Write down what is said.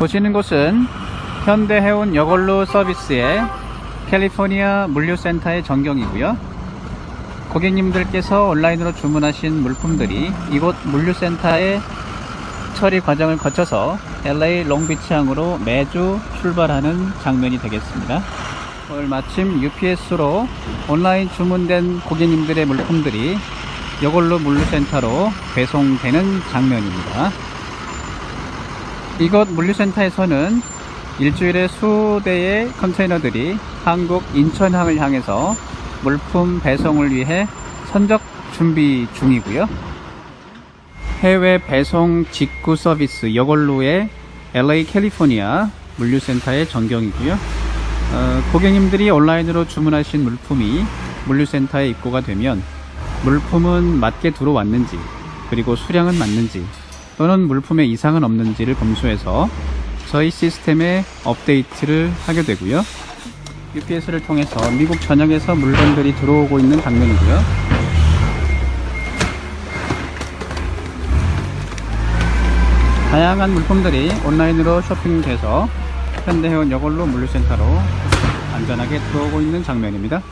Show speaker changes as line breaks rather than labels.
보시는 곳은 현대해운 여걸로 서비스의 캘리포니아 물류센터의 전경이고요. 고객님들께서 온라인으로 주문하신 물품들이 이곳 물류센터의 처리 과정을 거쳐서 LA 롱비치항으로 매주 출발하는 장면이 되겠습니다. 오늘 마침 UPS로 온라인 주문된 고객님들의 물품들이 여걸로 물류센터로 배송되는 장면입니다. 이곳 물류센터에서는 일주일에 수대의 컨테이너들이 한국 인천항을 향해서 물품 배송을 위해 선적 준비 중이고요. 해외 배송 직구 서비스 여걸로의 LA 캘리포니아 물류센터의 전경이고요. 어, 고객님들이 온라인으로 주문하신 물품이 물류센터에 입고가 되면 물품은 맞게 들어왔는지 그리고 수량은 맞는지 또는 물품에 이상은 없는지를 검수해서 저희 시스템에 업데이트를 하게 되고요. UPS를 통해서 미국 전역에서 물건들이 들어오고 있는 장면이고요. 다양한 물품들이 온라인으로 쇼핑돼서 현대해운 여걸로 물류센터로 안전하게 들어오고 있는 장면입니다.